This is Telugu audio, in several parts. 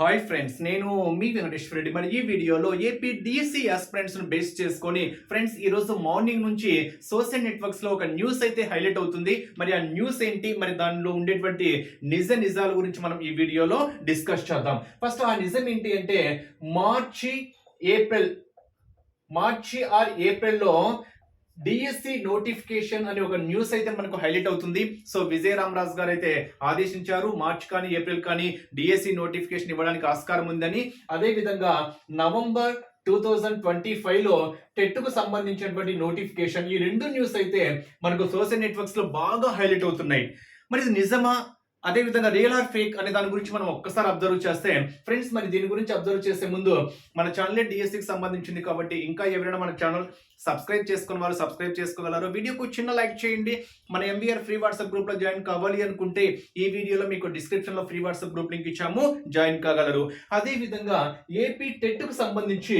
హాయ్ ఫ్రెండ్స్ నేను మీ వెంకటేశ్వర రెడ్డి. మరి ఈ వీడియోలో ఏపీ డిఎస్సి ఫ్రెండ్స్ను బేస్ చేసుకొని ఫ్రెండ్స్ ఈరోజు మార్నింగ్ నుంచి సోషల్ నెట్వర్క్స్లో ఒక న్యూస్ అయితే హైలైట్ అవుతుంది. మరి ఆ న్యూస్ ఏంటి? మరి దానిలో ఉండేటువంటి నిజ నిజాల గురించి మనం ఈ వీడియోలో డిస్కస్ చేద్దాం. ఫస్ట్ ఆ నిజం ఏంటి అంటే మార్చి ఏప్రిల్ మార్చి ఆర్ ఏప్రిల్లో డిఎస్సి నోటిఫికేషన్ అనే ఒక న్యూస్ అయితే మనకు హైలైట్ అవుతుంది. సో విజయ రామరాజు గారు అయితే ఆదేశించారు మార్చ్ కానీ ఏప్రిల్ కానీ డిఎస్సి నోటిఫికేషన్ ఇవ్వడానికి ఆస్కారం ఉందని. అదేవిధంగా నవంబర్ టూ థౌజండ్ ట్వంటీ ఫైవ్లో టెట్కు సంబంధించినటువంటి నోటిఫికేషన్ ఈ రెండు న్యూస్ అయితే మనకు సోషల్ నెట్వర్క్స్లో బాగా హైలైట్ అవుతున్నాయి. మరి ఇది నిజమా? అదే విధంగా రియల్ ఆర్ ఫేక్ అనే దాని గురించి మనం ఒక్కసారి అబ్జర్వ్ చేస్తే ఫ్రెండ్స్ మరి దీని గురించి అబ్జర్వ్ చేసే ముందు మన ఛానల్ డిఎస్సికి సంబంధించింది కాబట్టి ఇంకా ఎవరైనా మన ఛానల్ సబ్స్క్రైబ్ చేసుకున్న వారు సబ్స్క్రైబ్ చేసుకోగలరు. వీడియోకు చిన్న లైక్ చేయండి. మన ఎంబీఆర్ ఫ్రీ వాట్సాప్ గ్రూప్లో జాయిన్ కావాలి అనుకుంటే ఈ వీడియోలో మీకు డిస్క్రిప్షన్లో ఫ్రీ వాట్సాప్ గ్రూప్ లింక్ ఇచ్చాము. జాయిన్ కాగలరు. అదేవిధంగా ఏపీ టెట్కు సంబంధించి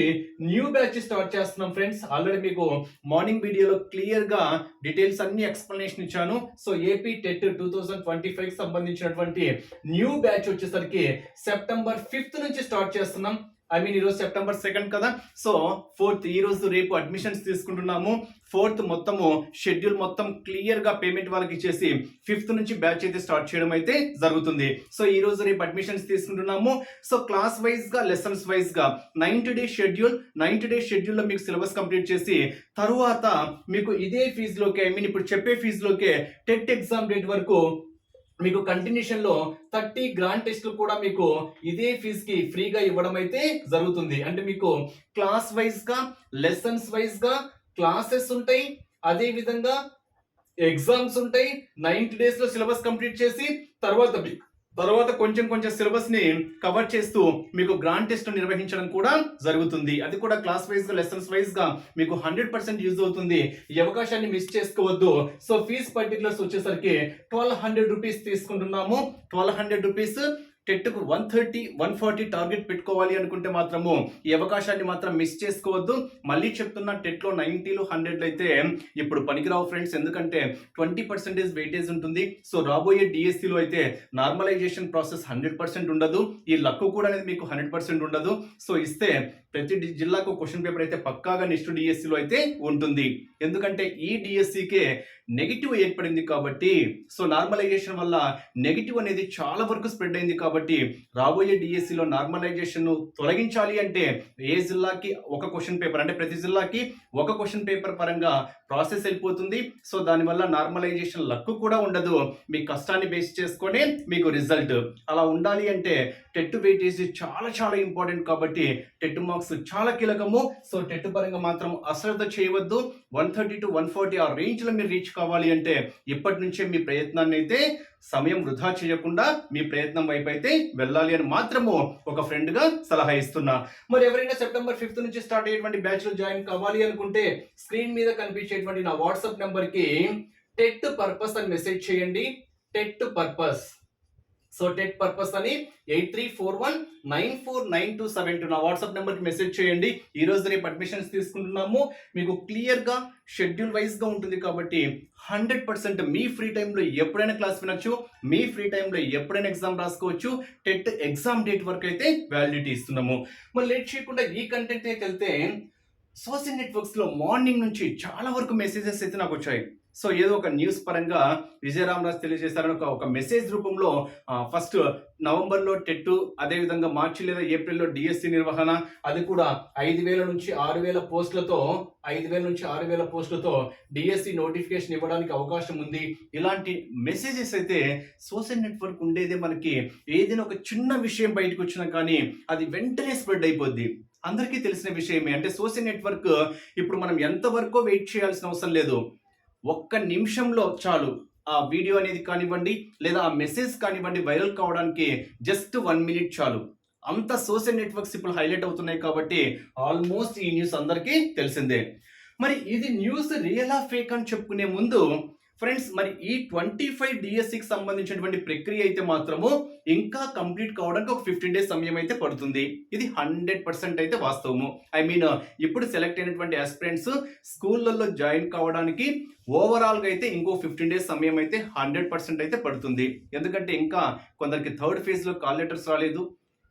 న్యూ బ్యాచ్ స్టార్ట్ చేస్తున్నాం ఫ్రెండ్స్. ఆల్రెడీ మీకు మార్నింగ్ వీడియోలో క్లియర్గా డీటెయిల్స్ అన్ని ఎక్స్ప్లెనేషన్ ఇచ్చాను. So AP TET two thousand twenty five సంబంధించి సంబంధించినటువంటి న్యూ బ్యాచ్ వచ్చేసరికి సెప్టెంబర్ ఫిఫ్త్ నుంచి స్టార్ట్ చేస్తున్నాం. ఐ మీన్ ఈరోజు సెప్టెంబర్ సెకండ్ కదా. సో ఫోర్త్ ఈ రోజు రేపు అడ్మిషన్స్ తీసుకుంటున్నాము. ఫోర్త్ మొత్తము షెడ్యూల్ మొత్తం క్లియర్గా పేమెంట్ వాళ్ళకి ఇచ్చేసి ఫిఫ్త్ నుంచి బ్యాచ్ అయితే స్టార్ట్ చేయడం అయితే జరుగుతుంది. సో ఈ రోజు రేపు అడ్మిషన్స్ తీసుకుంటున్నాము. సో క్లాస్ వైజ్గా లెసన్స్ వైజ్గా ninety day schedule ninety day షెడ్యూల్లో మీకు సిలబస్ కంప్లీట్ చేసి తరువాత మీకు ఇదే ఫీజులోకి ఐ మీన్ ఇప్పుడు చెప్పే ఫీజులోకే టెట్ ఎగ్జామ్ డేట్ వరకు మీకు కంటిన్యూషన్లో థర్టీ గ్రాండ్ టెస్ట్లు కూడా మీకు ఇదే ఫీజ్కి ఫ్రీగా ఇవ్వడం అయితే జరుగుతుంది. అంటే మీకు క్లాస్ వైజ్గా లెసన్స్ వైజ్గా క్లాసెస్ ఉంటాయి. అదే విధంగా ఎగ్జామ్స్ ఉంటాయి. నైన్టీ డేస్లో సిలబస్ కంప్లీట్ చేసి తర్వాత మీకు తర్వాత కొంచెం కొంచెం సిలబస్ని కవర్ చేస్తూ మీకు గ్రాండ్ టెస్ట్ నిర్వహించడం కూడా జరుగుతుంది. అది కూడా క్లాస్ వైజ్గా లెసన్స్ వైజ్గా మీకు హండ్రెడ్ పర్సెంట్ యూజ్ అవుతుంది. ఈ అవకాశాన్ని మిస్ చేసుకోవద్దు. సో ఫీజ్ పర్టికులర్స్ వచ్చేసరికి ట్వెల్వ్ హండ్రెడ్ రూపీస్ తీసుకుంటున్నాము. Twelve hundred rupees టెట్కు one thirty one forty target పెట్టుకోవాలి అనుకుంటే మాత్రము ఈ అవకాశాన్ని మాత్రం మిస్ చేసుకోవద్దు. మళ్ళీ చెప్తున్నా టెట్లో నైంటీలు హండ్రెడ్లు అయితే ఇప్పుడు పనికిరావు ఫ్రెండ్స్. ఎందుకంటే ట్వంటీ పర్సెంటేజ్ వెయిటేజ్ ఉంటుంది. సో రాబోయే డిఎస్సిలో అయితే నార్మలైజేషన్ ప్రాసెస్ హండ్రెడ్ పర్సెంట్ ఉండదు. ఈ లక్ కూడా అనేది మీకు హండ్రెడ్ పర్సెంట్ ఉండదు. సో ఇస్తే ప్రతి జిల్లాకు క్వశ్చన్ పేపర్ అయితే పక్కాగా నెక్స్ట్ డిఎస్సిలో అయితే ఉంటుంది. ఎందుకంటే ఈ డిఎస్సికే నెగిటివ్ ఏర్పడింది కాబట్టి సో నార్మలైజేషన్ వల్ల నెగిటివ్ అనేది చాలా వరకు స్ప్రెడ్ అయింది కాబట్టి కాబట్టి రాబోయే డిఎస్సిలో నార్మలైజేషన్ను తొలగించాలి అంటే ఏ జిల్లాకి ఒక క్వశ్చన్ పేపర్ అంటే ప్రతి జిల్లాకి ఒక క్వశ్చన్ పేపర్ పరంగా ప్రాసెస్ వెళ్ళిపోతుంది. సో దానివల్ల నార్మలైజేషన్ లక్ కూడా ఉండదు. మీ కష్టాన్ని బేస్ చేసుకొని మీకు రిజల్ట్ అలా ఉండాలి అంటే టెట్ వెయిటేజ్ చాలా చాలా ఇంపార్టెంట్ కాబట్టి టెట్ మార్క్స్ చాలా కీలకము. సో టెట్ పరంగా మాత్రం అశ్రద్ధ చేయవద్దు. One thirty to one forty ఆ రేంజ్లో మీరు రీచ్ కావాలి అంటే ఇప్పటి నుంచే మీ ప్రయత్నాన్ని అయితే సమయం వృధా చేయకుండా మీ ప్రయత్నం వైపు అయితే వెళ్ళాలి అని మాత్రము ఒక ఫ్రెండ్గా సలహా ఇస్తున్నా. మరి ఎవరైనా సెప్టెంబర్ ఫిఫ్త్ నుంచి స్టార్ట్ అయ్యేటువంటి బ్యాచ్లో జాయిన్ కావాలి అనుకుంటే స్క్రీన్ మీద కనిపించేటువంటి నా వాట్సాప్ నెంబర్కి టెట్ పర్పస్ అని మెసేజ్ చేయండి. TET purpose so TET purpose అని eight three four one nine four nine two seven two నా వాట్సాప్ నెంబర్కి మెసేజ్ చేయండి. ఈ రోజు రేపు అడ్మిషన్స్ తీసుకుంటున్నాము. మీకు క్లియర్గా షెడ్యూల్ వైజ్గా ఉంటుంది కాబట్టి హండ్రెడ్ పర్సెంట్ మీ ఫ్రీ టైంలో ఎప్పుడైనా క్లాస్ వినొచ్చు. మీ ఫ్రీ టైంలో ఎప్పుడైనా ఎగ్జామ్ రాసుకోవచ్చు. టెట్ ఎగ్జామ్ డేట్ వరకు అయితే వ్యాలిడిటీ ఇస్తున్నాము. మరి లేట్ చేయకుండా ఈ కంటెంట్ వెళ్తే సోషల్ నెట్వర్క్స్లో మార్నింగ్ నుంచి చాలా వరకు మెసేజెస్ అయితే నాకు వచ్చాయి. సో ఏదో ఒక న్యూస్ పరంగా విజయరామరాజు తెలియజేశారని ఒక ఒక మెసేజ్ రూపంలో ఫస్ట్ నవంబర్లో టెట్టు అదేవిధంగా మార్చి లేదా ఏప్రిల్లో డిఎస్సి నిర్వహణ అది కూడా ఐదు వేల నుంచి ఆరు వేల పోస్టులతో ఐదు వేల నుంచి ఆరు వేల పోస్టులతో డిఎస్సి నోటిఫికేషన్ ఇవ్వడానికి అవకాశం ఉంది. ఇలాంటి మెసేజెస్ అయితే సోషల్ నెట్వర్క్ ఉండేదే మనకి. ఏదైనా ఒక చిన్న విషయం బయటకు వచ్చినా కానీ అది వెంటనే స్ప్రెడ్ అయిపోద్ది. అందరికీ తెలిసిన విషయమే. అంటే సోషల్ నెట్వర్క్ ఇప్పుడు మనం ఎంతవరకు వెయిట్ చేయాల్సిన అవసరం లేదు. ఒక్క నిమిషంలో చాలు. ఆ వీడియో అనేది కానివ్వండి లేదా ఆ మెసేజ్ కానివ్వండి వైరల్ కావడానికి జస్ట్ వన్ మినిట్ చాలు. అంత సోషల్ నెట్వర్క్స్ ఇప్పుడు హైలైట్ అవుతున్నాయి కాబట్టి ఆల్మోస్ట్ ఈ న్యూస్ అందరికీ తెలిసిందే. మరి ఇది న్యూస్ రియలా ఫేక్ అని చెప్పుకునే ముందు ఫ్రెండ్స్ మరి ఈ ట్వంటీ ఫైవ్ డిఎస్సికి సంబంధించినటువంటి ప్రక్రియ అయితే మాత్రము ఇంకా కంప్లీట్ కావడానికి ఒక ఫిఫ్టీన్ డేస్ సమయం అయితే పడుతుంది. ఇది హండ్రెడ్ పర్సెంట్ అయితే వాస్తవము. ఐ మీన్ ఇప్పుడు సెలెక్ట్ అయినటువంటి ఆస్పిరెంట్స్ స్కూళ్ళల్లో జాయిన్ కావడానికి ఓవరాల్గా అయితే ఇంకో ఫిఫ్టీన్ డేస్ సమయం అయితే హండ్రెడ్ పర్సెంట్ అయితే పడుతుంది. ఎందుకంటే ఇంకా కొందరికి థర్డ్ ఫేజ్లో కాల్ లెటర్స్ రాలేదు.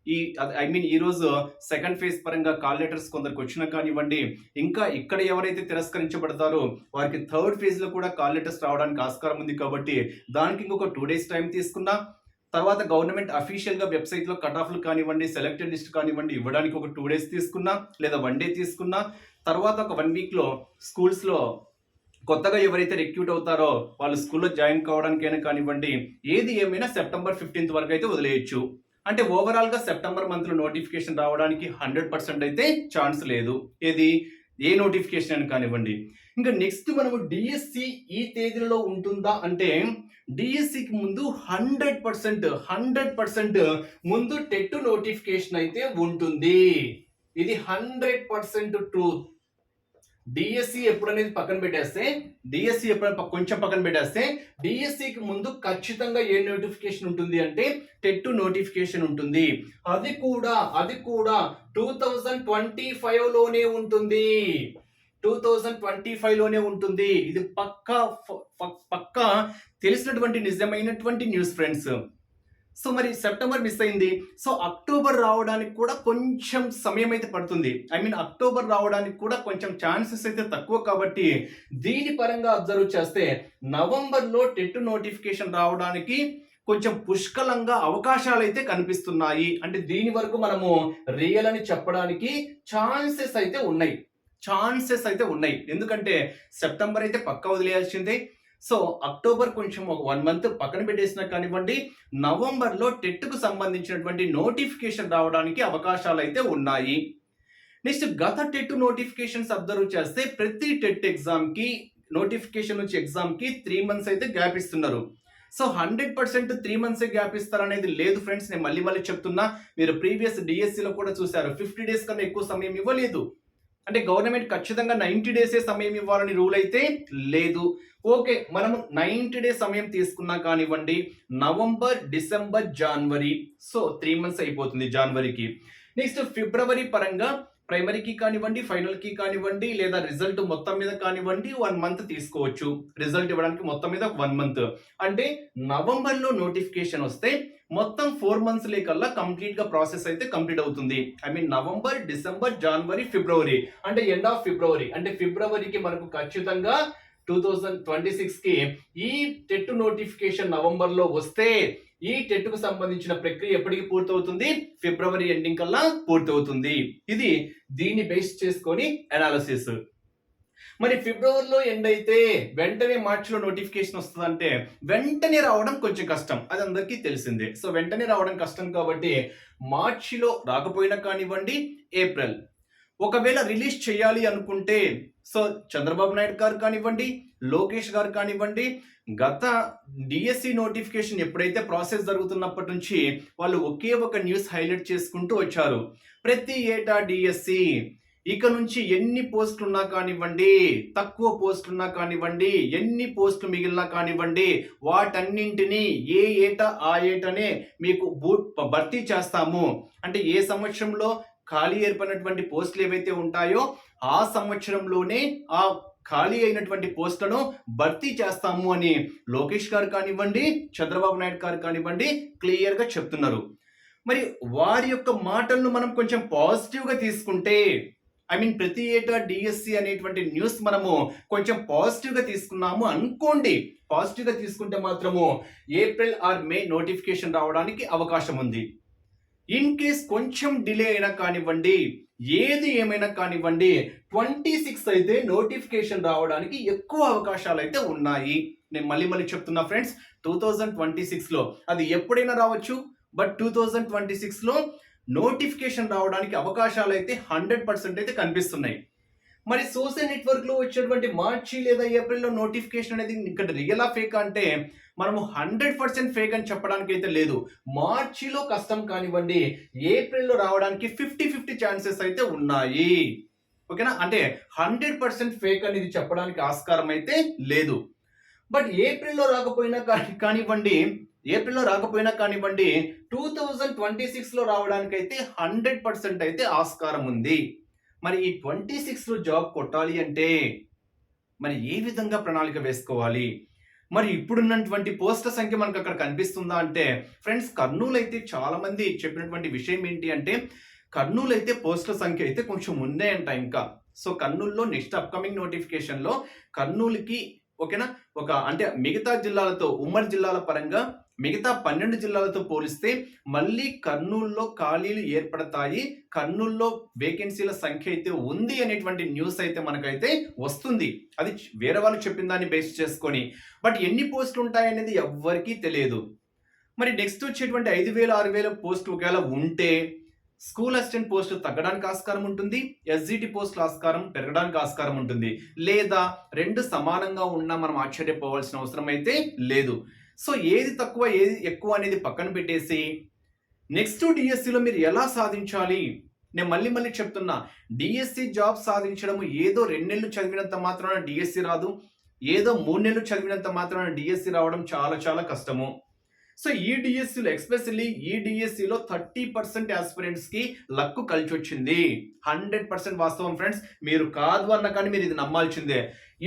ఈ ఐ మీన్ ఈరోజు సెకండ్ ఫేజ్ పరంగా కాల్ లెటర్స్ కొందరికి వచ్చినా కానివ్వండి ఇంకా ఇక్కడ ఎవరైతే తిరస్కరించబడతారో వారికి థర్డ్ ఫేజ్లో కూడా కాల్ లెటర్స్ రావడానికి ఆస్కారం ఉంది కాబట్టి దానికి ఇంకొక టూ డేస్ టైం తీసుకున్నా తర్వాత గవర్నమెంట్ అఫీషియల్గా వెబ్సైట్లో కట్ ఆఫ్లు కానివ్వండి సెలెక్టెడ్ లిస్ట్ కానివ్వండి ఇవ్వడానికి ఒక టూ డేస్ తీసుకున్నా లేదా వన్ డే తీసుకున్నా తర్వాత ఒక వన్ వీక్లో స్కూల్స్లో కొత్తగా ఎవరైతే రిక్రూట్ అవుతారో వాళ్ళు స్కూల్లో జాయిన్ కావడానికైనా కానివ్వండి ఏది ఏమైనా సెప్టెంబర్ ఫిఫ్టీన్త్ వరకు అయితే వదిలేయచ్చు. అంటే ఓవరాల్గా సెప్టెంబర్ మంత్లో నోటిఫికేషన్ రావడానికి హండ్రెడ్ పర్సెంట్ అయితే ఛాన్స్ లేదు. ఏది? ఏ నోటిఫికేషన్ అని కానివ్వండి. ఇంకా నెక్స్ట్ మనము డిఎస్సి ఈ తేదీలలో ఉంటుందా అంటే డిఎస్సికి ముందు హండ్రెడ్ పర్సెంట్ హండ్రెడ్ పర్సెంట్ ముందు టెట్ నోటిఫికేషన్ అయితే ఉంటుంది. ఇది హండ్రెడ్ పర్సెంట్ ట్రూత్ డిఎస్సి ఎప్పుడనేది పక్కన పెట్టేస్తే డిఎస్సి ఎప్పుడైనా కొంచెం పక్కన పెట్టేస్తే డిఎస్సికి ముందు ఖచ్చితంగా ఏ నోటిఫికేషన్ ఉంటుంది అంటే టెట్ నోటిఫికేషన్ ఉంటుంది. అది కూడా అది కూడా టూ థౌజండ్ ట్వంటీ ఫైవ్లోనే ఉంటుంది. టూ థౌజండ్ ట్వంటీ ఫైవ్లోనే ఉంటుంది. ఇది పక్కా పక్క తెలిసినటువంటి నిజమైనటువంటి న్యూస్ ఫ్రెండ్స్ సో మరి సెప్టెంబర్ మిస్ అయింది. సో అక్టోబర్ రావడానికి కూడా కొంచెం సమయం అయితే పడుతుంది. ఐ మీన్ అక్టోబర్ రావడానికి కూడా కొంచెం ఛాన్సెస్ అయితే తక్కువ కాబట్టి దీని పరంగా అబ్జర్వ్ చేస్తే నవంబర్లో టెట్ నోటిఫికేషన్ రావడానికి కొంచెం పుష్కలంగా అవకాశాలు అయితే కనిపిస్తున్నాయి. అంటే దీని వరకు మనము రియల్ అని చెప్పడానికి ఛాన్సెస్ అయితే ఉన్నాయి. ఛాన్సెస్ అయితే ఉన్నాయి. ఎందుకంటే సెప్టెంబర్ అయితే పక్కా వదిలేయాల్సిందే. సో అక్టోబర్ కొంచెం ఒక వన్ మంత్ పక్కన పెట్టేసినా కానివ్వండి నవంబర్లో టెట్కు సంబంధించినటువంటి నోటిఫికేషన్ రావడానికి అవకాశాలు అయితే ఉన్నాయి. నెక్స్ట్ గత టెట్ నోటిఫికేషన్స్ అబ్జర్వ్ చేస్తే ప్రతి టెట్ ఎగ్జామ్కి నోటిఫికేషన్ నుంచి ఎగ్జామ్కి త్రీ మంత్స్ అయితే గ్యాప్ ఇస్తున్నారు. So hundred percent three months gap ఇస్తారనేది లేదు ఫ్రెండ్స్ నేను మళ్ళీ మళ్ళీ చెప్తున్నా. మీరు ప్రీవియస్ డిఎస్సిలో కూడా చూశారు ఫిఫ్టీ డేస్ కన్నా ఎక్కువ సమయం ఇవ్వలేదు. అంటే గవర్నమెంట్ ఖచ్చితంగా నైంటీ డేసే సమయం ఇవ్వాలని రూల్ అయితే లేదు. ఓకే మనము నైంటీ డేస్ సమయం తీసుకున్నా కానివ్వండి నవంబర్ డిసెంబర్ జనవరి. సో త్రీ మంత్స్ అయిపోతుంది జనవరికి. నెక్స్ట్ ఫిబ్రవరి పరంగా ప్రైమరీకి కానివ్వండి ఫైనల్కి కానివ్వండి లేదా రిజల్ట్ మొత్తం మీద కానివ్వండి వన్ మంత్ తీసుకోవచ్చు. రిజల్ట్ ఇవ్వడానికి మొత్తం మీద వన్ మంత్ అంటే నవంబర్లో నోటిఫికేషన్ వస్తే మొత్తం ఫోర్ మంత్స్ లేకల్లా కంప్లీట్గా ప్రాసెస్ అయితే కంప్లీట్ అవుతుంది. ఐ మీన్ నవంబర్ డిసెంబర్ జనవరి ఫిబ్రవరి అంటే ఎండ్ ఆఫ్ ఫిబ్రవరి అంటే ఫిబ్రవరికి మనకు ఖచ్చితంగా టూ థౌజండ్ ట్వంటీ సిక్స్కి ఈ టెట్ నోటిఫికేషన్ నవంబర్లో వస్తే ఈ టెట్కు సంబంధించిన ప్రక్రియ ఎప్పటికి పూర్తవుతుంది? ఫిబ్రవరి ఎండింగ్ కల్లా పూర్తవుతుంది. ఇది దీన్ని బేస్ చేసుకొని అనాలిసిస్ మరి ఫిబ్రవరిలో ఎండ్ అయితే వెంటనే మార్చిలో నోటిఫికేషన్ వస్తుందంటే వెంటనే రావడం కొంచెం కష్టం. అది అందరికీ తెలిసిందే. సో వెంటనే రావడం కష్టం కాబట్టి మార్చిలో రాకపోయినా కానివ్వండి ఏప్రిల్ ఒకవేళ రిలీజ్ చేయాలి అనుకుంటే సో చంద్రబాబు నాయుడు గారు కానివ్వండి లోకేష్ గారు కానివ్వండి గత డిఎస్సి నోటిఫికేషన్ ఎప్పుడైతే ప్రాసెస్ జరుగుతున్నప్పటి నుంచి వాళ్ళు ఒకే ఒక న్యూస్ హైలైట్ చేసుకుంటూ వచ్చారు. ప్రతి ఏటా డిఎస్సి ఇక నుంచి ఎన్ని పోస్టులు ఉన్నా కానివ్వండి తక్కువ పోస్టులు ఉన్నా కానివ్వండి ఎన్ని పోస్టులు మిగిలినా కానివ్వండి వాటన్నింటినీ ఏ ఏట ఆ ఏటనే మీకు భూ భర్తీ చేస్తాము. అంటే ఏ సంవత్సరంలో ఖాళీ ఏర్పడినటువంటి పోస్టులు ఏవైతే ఉంటాయో ఆ సంవత్సరంలోనే ఆ ఖాళీ అయినటువంటి పోస్టులను భర్తీ చేస్తాము అని లోకేష్ గారు కానివ్వండి చంద్రబాబు నాయుడు గారు కానివ్వండి క్లియర్గా చెప్తున్నారు. మరి వారి యొక్క మాటలను మనం కొంచెం పాజిటివ్గా తీసుకుంటే ఐ మీన్ ప్రతి ఏటా డిఎస్సి అనేటువంటి న్యూస్ మనము కొంచెం పాజిటివ్గా తీసుకున్నాము అనుకోండి. పాజిటివ్గా తీసుకుంటే మాత్రము ఏప్రిల్ ఆర్ మే నోటిఫికేషన్ రావడానికి అవకాశం ఉంది. ఇన్ కేస్ కొంచెం డిలే అయినా కానివ్వండి ఏది ఏమైనా కానివ్వండి ట్వంటీ సిక్స్ అయితే నోటిఫికేషన్ రావడానికి ఎక్కువ అవకాశాలు అయితే ఉన్నాయి. నేను మళ్ళీ మళ్ళీ చెప్తున్నా ఫ్రెండ్స్ టూ థౌజండ్ ట్వంటీ సిక్స్లో అది ఎప్పుడైనా రావచ్చు బట్ టూ థౌజండ్ ట్వంటీ సిక్స్లో నోటిఫికేషన్ రావడానికి అవకాశాలు అయితే హండ్రెడ్ పర్సెంట్ అయితే కనిపిస్తున్నాయి. మరి సోషల్ నెట్వర్క్లో వచ్చేటువంటి మార్చి లేదా ఏప్రిల్లో నోటిఫికేషన్ అనేది ఇక్కడ రియల్ ఫేక్ అంటే మనము హండ్రెడ్ పర్సెంట్ ఫేక్ అని చెప్పడానికి అయితే లేదు. మార్చిలో కష్టం కానివ్వండి ఏప్రిల్లో రావడానికి ఫిఫ్టీ ఫిఫ్టీ ఛాన్సెస్ అయితే ఉన్నాయి. ఓకేనా? అంటే హండ్రెడ్ పర్సెంట్ ఫేక్ అనేది చెప్పడానికి ఆస్కారం అయితే లేదు. బట్ ఏప్రిల్లో రాకపోయినా కానీ కానివ్వండి ఏప్రిల్లో రాకపోయినా కానివ్వండి టూ థౌజండ్ ట్వంటీ సిక్స్లో రావడానికి అయితే హండ్రెడ్ పర్సెంట్ అయితే ఆస్కారం ఉంది. మరి ఈ ట్వంటీ సిక్స్లో జాబ్ కొట్టాలి అంటే మరి ఏ విధంగా ప్రణాళిక వేసుకోవాలి? మరి ఇప్పుడున్నటువంటి పోస్టుల సంఖ్య మనకు అక్కడ కనిపిస్తుందా అంటే ఫ్రెండ్స్ కర్నూలు అయితే చాలామంది చెప్పినటువంటి విషయం ఏంటి అంటే కర్నూలు అయితే పోస్టుల సంఖ్య అయితే కొంచెం ఉన్నాయంట అంట ఇంకా. సో కర్నూలులో నెక్స్ట్ అప్కమింగ్ నోటిఫికేషన్లో కర్నూలుకి ఓకేనా? ఒక అంటే మిగతా జిల్లాలతో ఉమ్మడి జిల్లాల పరంగా మిగతా పన్నెండు జిల్లాలతో పోలిస్తే మళ్ళీ కర్నూలులో ఖాళీలు ఏర్పడతాయి. కర్నూలులో వేకెన్సీల సంఖ్య అయితే ఉంది అనేటువంటి న్యూస్ అయితే మనకైతే వస్తుంది. అది వేరే వాళ్ళు చెప్పిన దాన్ని బేస్ చేసుకొని. బట్ ఎన్ని పోస్టులు ఉంటాయనేది ఎవ్వరికీ తెలియదు. మరి నెక్స్ట్ వచ్చేటువంటి ఐదు వేల ఆరు వేల పోస్టులు ఒకవేళ ఉంటే స్కూల్ అసిస్టెంట్ పోస్టు తగ్గడానికి ఆస్కారం ఉంటుంది. ఎస్జిటి పోస్టుల ఆస్కారం పెరగడానికి ఆస్కారం ఉంటుంది. లేదా రెండు సమానంగా ఉన్నా మనం ఆశ్చర్యపోవాల్సిన అవసరం అయితే లేదు. సో ఏది తక్కువ ఏది ఎక్కువ అనేది పక్కన పెట్టేసి నెక్స్ట్ డిఎస్సిలో మీరు ఎలా సాధించాలి? నేను మళ్ళీ మళ్ళీ చెప్తున్నా డిఎస్సి జాబ్ సాధించడం ఏదో రెండు నెలలు చదివినంత మాత్రాన డిఎస్సి రాదు ఏదో మూడు నెలలు చదివినంత మాత్రాన డిఎస్సి రావడం చాలా చాలా కష్టము. సో ఈ డిఎస్సిలో ఎక్స్పెషల్లీ ఈ డిఎస్సిలో థర్టీ పర్సెంట్ ఆస్పిరెంట్స్కి లక్కు కలిసి వచ్చింది హండ్రెడ్ పర్సెంట్ వాస్తవం ఫ్రెండ్స్. మీరు కాదు అన్న కానీ మీరు ఇది నమ్మాల్సిందే.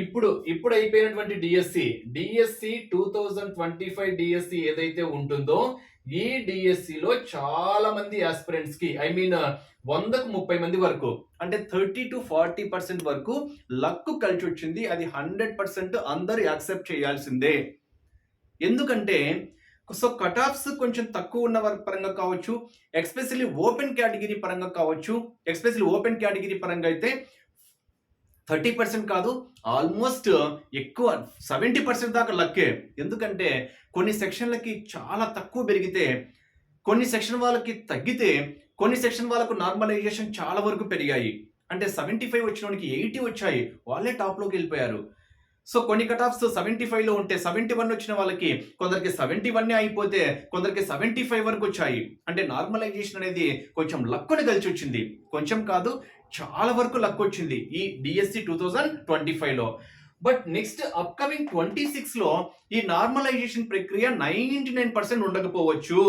ఇప్పుడు ఇప్పుడు అయిపోయినటువంటి DSC DSC two thousand twenty five DSC ఏదైతే ఉంటుందో ఈ డిఎస్సిలో చాలా మంది ఆస్పిరెంట్స్కి ఐ మీన్ వందకు ముప్పై మంది వరకు అంటే థర్టీ టు ఫార్టీ పర్సెంట్ వరకు లక్కు కలిసి వచ్చింది అది హండ్రెడ్ పర్సెంట్ అందరూ యాక్సెప్ట్ చేయాల్సిందే. ఎందుకంటే సో కట్ ఆఫ్స్ కొంచెం తక్కువ ఉన్న పరంగా కావచ్చు ఎక్స్పెషల్లీ ఓపెన్ కేటగిరీ పరంగా కావచ్చు ఎక్స్పెషల్లీ ఓపెన్ కేటగిరీ పరంగా అయితే థర్టీ పర్సెంట్ కాదు ఆల్మోస్ట్ ఎక్కువ సెవెంటీ పర్సెంట్ దాకా లక్కే. ఎందుకంటే కొన్ని సెక్షన్లకి చాలా తక్కువ పెరిగితే కొన్ని సెక్షన్ వాళ్ళకి తగ్గితే కొన్ని సెక్షన్ వాళ్ళకు నార్మలైజేషన్ చాలా వరకు పెరిగాయి. అంటే సెవెంటీ ఫైవ్ వచ్చిన వాళ్ళకి ఎయిటీ వచ్చాయి వాళ్ళే టాప్లోకి వెళ్ళిపోయారు. సో కొన్ని కట్ ఆఫ్స్ సెవెంటీ ఫైవ్లో ఉంటే సెవెంటీ వన్ వచ్చిన వాళ్ళకి కొందరికి సెవెంటీ వన్ అయిపోతే కొందరికి సెవెంటీ ఫైవ్ వరకు వచ్చాయి. అంటే నార్మలైజేషన్ అనేది కొంచెం లక్కుని కలిసి వచ్చింది. కొంచెం కాదు చాలా వరకు లక్ వచ్చింది ఈ డిఎస్సి టూ థౌజండ్ ట్వంటీ ఫైవ్లో బట్ నెక్స్ట్ అప్కమింగ్ ట్వంటీ సిక్స్లో ఈ నార్మలైజేషన్ ప్రక్రియ నైంటీ నైన్ పర్సెంట్ ఉండకపోవచ్చు.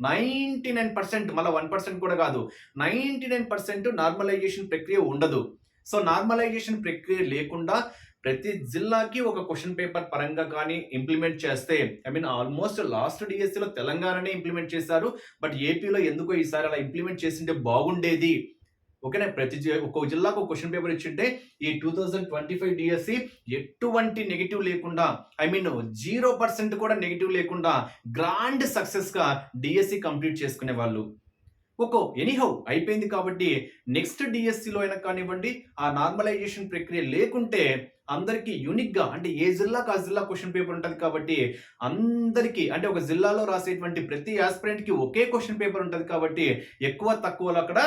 నైంటీ నైన్ పర్సెంట్ మళ్ళీ వన్ పర్సెంట్ కూడా కాదు. నైంటీ నైన్ పర్సెంట్ నార్మలైజేషన్ ప్రక్రియ ఉండదు. సో నార్మలైజేషన్ ప్రక్రియ లేకుండా ప్రతి జిల్లాకి ఒక క్వశ్చన్ పేపర్ పరంగా కానీ ఇంప్లిమెంట్ చేస్తే ఐ మీన్ ఆల్మోస్ట్ లాస్ట్ డిఎస్సిలో తెలంగాణనే ఇంప్లిమెంట్ చేశారు. బట్ ఏపీలో ఎందుకో ఈసారి అలా ఇంప్లిమెంట్ చేసింటే బాగుండేది. ఓకేనా? ప్రతి జి- ఒక్కో జిల్లాకు ఒక క్వశ్చన్ పేపర్ ఇచ్చింటే ఈ two thousand twenty five DSC ఎటువంటి నెగిటివ్ లేకుండా ఐ మీన్ జీరో పర్సెంట్ కూడా నెగిటివ్ లేకుండా గ్రాండ్ సక్సెస్గా డిఎస్సి కంప్లీట్ చేసుకునే వాళ్ళు. ఒక్కో ఎనీహౌ అయిపోయింది కాబట్టి నెక్స్ట్ డిఎస్సిలో అయినా కానివ్వండి ఆ నార్మలైజేషన్ ప్రక్రియ లేకుంటే అందరికీ యూనిక్గా అంటే ఏ జిల్లాకు ఆ జిల్లా క్వశ్చన్ పేపర్ ఉంటుంది కాబట్టి అందరికీ అంటే ఒక జిల్లాలో రాసేటువంటి ప్రతి ఆస్పిరెంట్కి ఒకే క్వశ్చన్ పేపర్ ఉంటుంది కాబట్టి ఎక్కువ తక్కువలో అక్కడ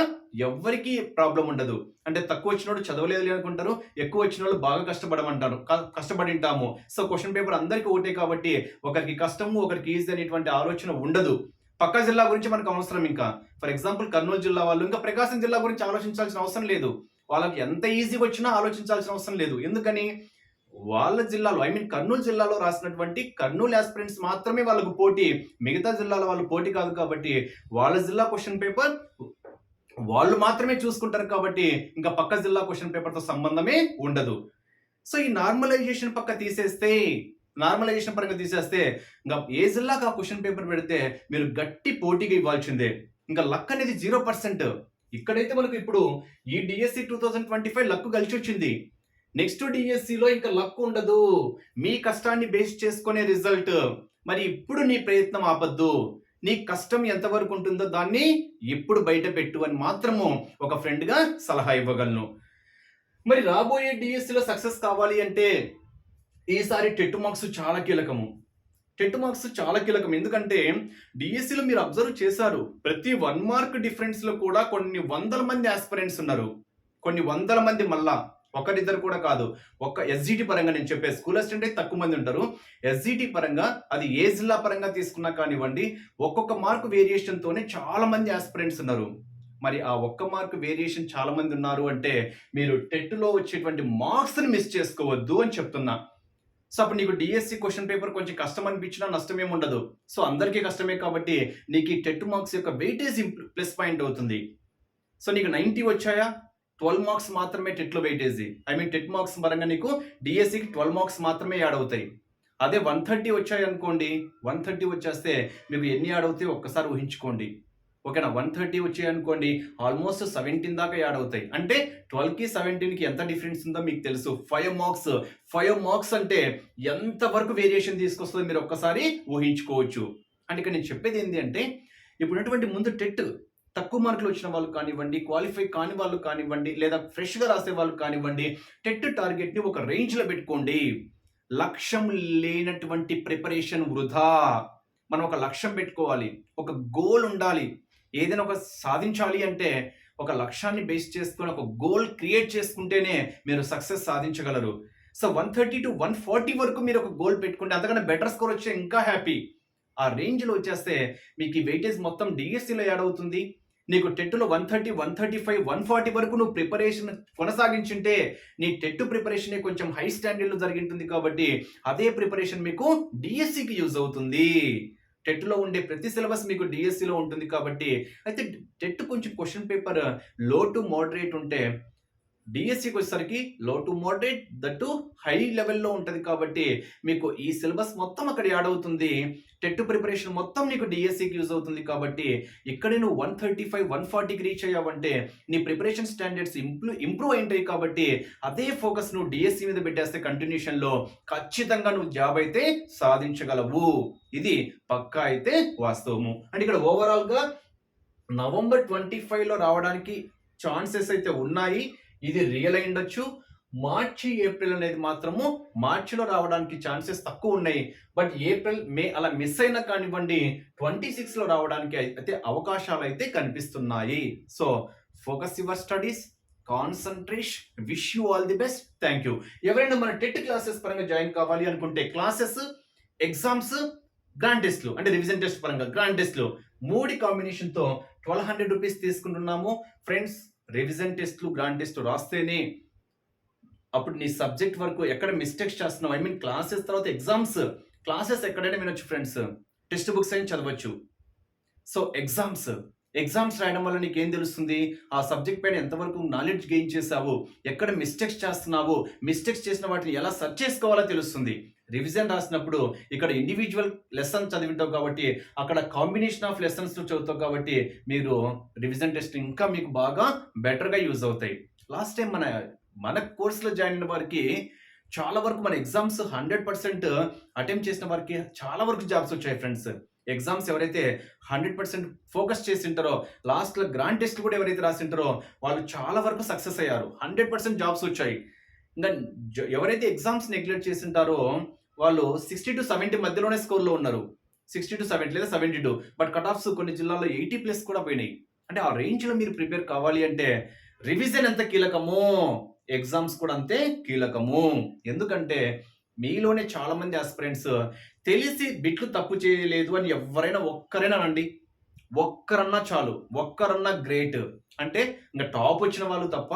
ఎవ్వరికీ ప్రాబ్లం ఉండదు. అంటే తక్కువ వచ్చిన వాళ్ళు చదవలేదు అనుకుంటారు ఎక్కువ వచ్చిన వాళ్ళు బాగా కష్టపడమంటారు కష్టపడింటాము. కష్టపడి ఉంటాము సో క్వశ్చన్ పేపర్ అందరికీ ఒకటే కాబట్టి ఒకరికి కష్టము ఒకరికి ఈజీ అనేటువంటి ఆలోచన ఉండదు. పక్క జిల్లా గురించి మనకు అవసరం ఇంకా. ఫర్ ఎగ్జాంపుల్ కర్నూలు జిల్లా వాళ్ళు ఇంకా ప్రకాశం జిల్లా గురించి ఆలోచించాల్సిన అవసరం లేదు. వాళ్ళకి ఎంత ఈజీగా వచ్చినా ఆలోచించాల్సిన అవసరం లేదు. ఎందుకని? వాళ్ళ జిల్లాలో ఐ మీన్ కర్నూలు జిల్లాలో రాసినటువంటి కర్నూలు ఆస్పిరెంట్స్ మాత్రమే వాళ్ళకు పోటీ. మిగతా జిల్లాలో వాళ్ళు పోటీ కాదు కాబట్టి వాళ్ళ జిల్లా క్వశ్చన్ పేపర్ వాళ్ళు మాత్రమే చూసుకుంటారు కాబట్టి ఇంకా పక్క జిల్లా క్వశ్చన్ పేపర్తో సంబంధమే ఉండదు. సో ఈ నార్మలైజేషన్ పక్క తీసేస్తే నార్మలైజేషన్ పరంగా తీసేస్తే ఇంకా ఏ జిల్లాకు ఆ క్వశ్చన్ పేపర్ పెడితే మీరు గట్టి పోటీగా ఇవ్వాల్సిందే. ఇంకా లక్ అనేది జీరో పర్సెంట్ ఇక్కడైతే మనకు ఇప్పుడు ఈ DSC two thousand twenty five luck కలిసి వచ్చింది నెక్స్ట్ డిఎస్సిలో ఇంకా లక్ ఉండదు. మీ కష్టాన్ని బేస్ చేసుకునే రిజల్ట్ మరి ఇప్పుడు నీ ప్రయత్నం ఆపద్దు. నీ కష్టం ఎంతవరకు ఉంటుందో దాన్ని ఇప్పుడు బయట పెట్టు అని మాత్రము ఒక ఫ్రెండ్గా సలహా ఇవ్వగలను. మరి రాబోయే డిఎస్సిలో సక్సెస్ కావాలి అంటే ఈసారి టెట్ మార్క్స్ చాలా కీలకము. టెట్ మార్క్స్ చాలా కీలకం. ఎందుకంటే డిఎస్సిలో మీరు అబ్జర్వ్ చేశారు. ప్రతి వన్ మార్క్ డిఫరెన్స్లో కూడా కొన్ని వందల మంది ఆస్పిరెంట్స్ ఉన్నారు. కొన్ని వందల మంది మళ్ళా. ఒకరిద్దరు కూడా కాదు. ఒక ఎస్జిటి పరంగా నేను చెప్పే స్కూల్ అసిస్టెంట్ అయితే తక్కువ మంది ఉంటారు. ఎస్జిటి పరంగా అది ఏ జిల్లా పరంగా తీసుకున్నా కానివ్వండి ఒక్కొక్క మార్క్ వేరియేషన్తోనే చాలా మంది ఆస్పిరెంట్స్ ఉన్నారు. మరి ఆ ఒక్క మార్క్ వేరియేషన్ చాలా మంది ఉన్నారు అంటే మీరు టెట్లో వచ్చేటువంటి మార్క్స్ని మిస్ చేసుకోవద్దు అని చెప్తున్నా. సో అప్పుడు నీకు డిఎస్సి క్వశ్చన్ పేపర్ కొంచెం కష్టం అనిపించినా నష్టం ఏమి ఉండదు. సో అందరికీ కష్టమే కాబట్టి నీకు ఈ టెట్ మార్క్స్ యొక్క వెయిటేజ్ ప్లస్ పాయింట్ అవుతుంది. సో నీకు నైంటీ వచ్చాయా? ట్వెల్వ్ మార్క్స్ మాత్రమే టెట్లో weightage I mean TET marks పరంగా నీకు డిఎస్సికి ట్వెల్వ్ మార్క్స్ మాత్రమే యాడ్ అవుతాయి. అదే వన్ థర్టీ వచ్చాయి అనుకోండి వన్ థర్టీ వచ్చేస్తే మీకు ఎన్ని యాడ్ అవుతాయి ఒక్కసారి ఊహించుకోండి. ఓకేనా వన్ థర్టీ వచ్చాయి అనుకోండి ఆల్మోస్ట్ సెవెంటీన్ దాకా యాడ్ అవుతాయి. అంటే ట్వెల్వ్కి సెవెంటీన్కి ఎంత డిఫరెన్స్ ఉందో మీకు తెలుసు. ఫైవ్ మార్క్స్ ఫైవ్ మార్క్స్ అంటే ఎంత వరకు వేరియేషన్ తీసుకొస్తుందో మీరు ఒక్కసారి ఊహించుకోవచ్చు. అంటే ఇక్కడ నేను చెప్పేది ఏంటి అంటే ఇప్పుడు ఉన్నటువంటి ముందు టెట్ తక్కువ మార్కులు వచ్చిన వాళ్ళు కానివ్వండి క్వాలిఫై కాని వాళ్ళు కానివ్వండి లేదా ఫ్రెష్గా రాసే వాళ్ళు కానివ్వండి టెట్ టార్గెట్ని ఒక రేంజ్లో పెట్టుకోండి. లక్ష్యం లేనటువంటి ప్రిపరేషన్ వృధా. మనం ఒక లక్ష్యం పెట్టుకోవాలి ఒక గోల్ ఉండాలి. ఏదైనా ఒక సాధించాలి అంటే ఒక లక్ష్యాన్ని బేస్ చేసుకుని ఒక గోల్ క్రియేట్ చేసుకుంటేనే మీరు సక్సెస్ సాధించగలరు. So one thirty to one forty వరకు మీరు ఒక గోల్ పెట్టుకుంటే అంతకన్నా బెటర్ స్కోర్ వచ్చే ఇంకా హ్యాపీ ఆ రేంజ్లో వచ్చేస్తే మీకు ఈ వెయిటేజ్ మొత్తం డిఎస్సిలో యాడ్ అవుతుంది. నీకు టెట్లో one thirty one thirty five one forty వరకు నువ్వు ప్రిపరేషన్ కొనసాగించుంటే నీ టెట్ ప్రిపరేషనే కొంచెం హై స్టాండర్డ్లో జరిగింటుంది కాబట్టి అదే ప్రిపరేషన్ మీకు డిఎస్సికి యూజ్ అవుతుంది. టెట్లో ఉండే ప్రతి సిలబస్ మీకు డిఎస్సిలో ఉంటుంది కాబట్టి అయితే టెట్ కొంచెం క్వశ్చన్ పేపర్లో టు మోడరేట్ ఉంటే డిఎస్సికి వచ్చేసరికి లో టు మోడరేట్ దట్టు హై లెవెల్లో ఉంటుంది కాబట్టి మీకు ఈ సిలబస్ మొత్తం అక్కడ యాడ్ అవుతుంది. టెట్ ప్రిపరేషన్ మొత్తం నీకు డిఎస్సికి యూజ్ అవుతుంది కాబట్టి ఇక్కడే నువ్వు వన్ థర్టీ ఫైవ్ వన్ ఫార్టీకి రీచ్ అయ్యావంటే నీ ప్రిపరేషన్ స్టాండర్డ్స్ ఇంప్రూవ్ ఇంప్రూవ్ అయింటాయి కాబట్టి అదే ఫోకస్ నువ్వు డిఎస్సి మీద పెట్టేస్తే కంటిన్యూషన్లో ఖచ్చితంగా నువ్వు జాబ్ అయితే సాధించగలవు. ఇది పక్కా అయితే వాస్తవము. అండ్ ఇక్కడ ఓవరాల్గా నవంబర్ ట్వంటీ ఫైవ్లో రావడానికి ఛాన్సెస్ అయితే ఉన్నాయి. ఇది రియల్ అయి ఉండొచ్చు మార్చి ఏప్రిల్ అనేది మాత్రము మార్చిలో రావడానికి ఛాన్సెస్ తక్కువ ఉన్నాయి. బట్ ఏప్రిల్ మే అలా మిస్ అయినా కానివ్వండి ట్వంటీ సిక్స్లో రావడానికి అయితే అవకాశాలు అయితే కనిపిస్తున్నాయి. So focus your studies concentration wish you all the best thank you. ఎవరైనా మన టెట్ క్లాసెస్ పరంగా జాయిన్ కావాలి అనుకుంటే క్లాసెస్ ఎగ్జామ్స్ గ్రాండ్ టెస్ట్లు అంటే రివిజన్ టెస్ట్ పరంగా గ్రాండ్ టెస్ట్లు మూడి కాంబినేషన్తో ట్వెల్వ్ హండ్రెడ్ రూపీస్ తీసుకుంటున్నాము. ఫ్రెండ్స్ రివిజన్ టెస్ట్లు గ్రాండ్ టెస్ట్ రాస్తేనే అప్పుడు నీ సబ్జెక్ట్ వరకు ఎక్కడ మిస్టేక్స్ చేస్తున్నావు? ఐ మీన్ క్లాసెస్ తర్వాత ఎగ్జామ్స్ క్లాసెస్ ఎక్కడైనా వినొచ్చు ఫ్రెండ్స్ టెక్స్ట్ బుక్స్ అయినా చదవచ్చు. సో ఎగ్జామ్స్ ఎగ్జామ్స్ రాయడం వల్ల నీకేం తెలుస్తుంది? ఆ సబ్జెక్ట్ పైన ఎంతవరకు నాలెడ్జ్ గెయిన్ చేసావు ఎక్కడ మిస్టేక్స్ చేస్తున్నావు? మిస్టేక్స్ చేసిన వాటిని ఎలా సెర్చ్ చేసుకోవాలో తెలుస్తుంది. రివిజన్ రాసినప్పుడు ఇక్కడ ఇండివిజువల్ లెసన్ చదివింటావు కాబట్టి అక్కడ కాంబినేషన్ ఆఫ్ లెసన్స్ చదువుతావు కాబట్టి మీరు రివిజన్ టెస్ట్ ఇంకా మీకు బాగా బెటర్గా యూజ్ అవుతాయి. లాస్ట్ టైం మన మన కోర్సులో జాయిన్ అయిన వారికి చాలా వరకు మన ఎగ్జామ్స్ హండ్రెడ్ పర్సెంట్ అటెంప్ట్ చేసిన వారికి చాలా వరకు జాబ్స్ వచ్చాయి ఫ్రెండ్స్. ఎగ్జామ్స్ ఎవరైతే హండ్రెడ్ పర్సెంట్ ఫోకస్ చేసి ఉంటారో లాస్ట్లో గ్రాండ్ టెస్ట్ కూడా ఎవరైతే రాసి ఉంటారో వాళ్ళు చాలా వరకు సక్సెస్ అయ్యారు. హండ్రెడ్ పర్సెంట్ జాబ్స్ వచ్చాయి. ఇంకా ఎవరైతే ఎగ్జామ్స్ నెగ్లెక్ట్ చేసి ఉంటారో వాళ్ళు సిక్స్టీ టు సెవెంటీ మధ్యలోనే స్కోర్లో ఉన్నారు. సిక్స్టీ టు సెవెంటీ లేదా seventy two. But cut offs కొన్ని జిల్లాల్లో ఎయిటీ ప్లస్ కూడా పోయినాయి. అంటే ఆ రేంజ్లో మీరు ప్రిపేర్ కావాలి అంటే రివిజన్ ఎంత కీలకమో ఎగ్జామ్స్ కూడా అంతే కీలకము. ఎందుకంటే మీలోనే చాలామంది ఆస్పిరెంట్స్ తెలిసి బిట్లు తప్పు చేయలేదు అని ఎవరైనా ఒక్కరైనా అండి ఒక్కరన్నా చాలు. ఒక్కరన్నా గ్రేట్. అంటే ఇంకా టాప్ వచ్చిన వాళ్ళు తప్ప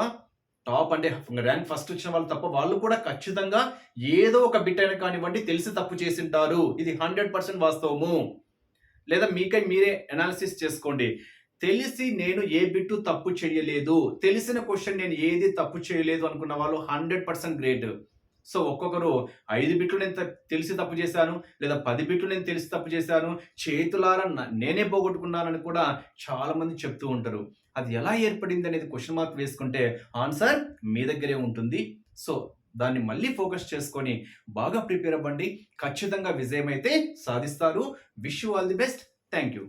టాప్ అంటే ర్యాంక్ ఫస్ట్ వచ్చిన వాళ్ళు తప్ప వాళ్ళు కూడా ఖచ్చితంగా ఏదో ఒక బిట్ అయినా కానివ్వండి తెలిసి తప్పు చేసింటారు. ఇది హండ్రెడ్ పర్సెంట్ వాస్తవము. లేదా మీకై మీరే అనాలిసిస్ చేసుకోండి. తెలిసి నేను ఏ బిట్టు తప్పు చేయలేదు తెలిసిన క్వశ్చన్ నేను ఏది తప్పు చేయలేదు అనుకున్న వాళ్ళు హండ్రెడ్ పర్సెంట్ గ్రేట్ సో ఒక్కొక్కరు ఐదు బిట్లు నేను త- తెలిసి తప్పు చేశాను లేదా పది బిట్లు నేను తెలిసి తప్పు చేశాను చేతులారా నేనే పోగొట్టుకున్నానని కూడా చాలామంది చెప్తూ ఉంటారు. అది ఎలా ఏర్పడింది అనేది క్వశ్చన్ మార్క్ వేసుకుంటే ఆన్సర్ మీ దగ్గరే ఉంటుంది. సో దాన్ని మళ్ళీ ఫోకస్ చేసుకొని బాగా ప్రిపేర్ అవ్వండి. ఖచ్చితంగా విజయం అయితే సాధిస్తారు. Wish you all the best thank you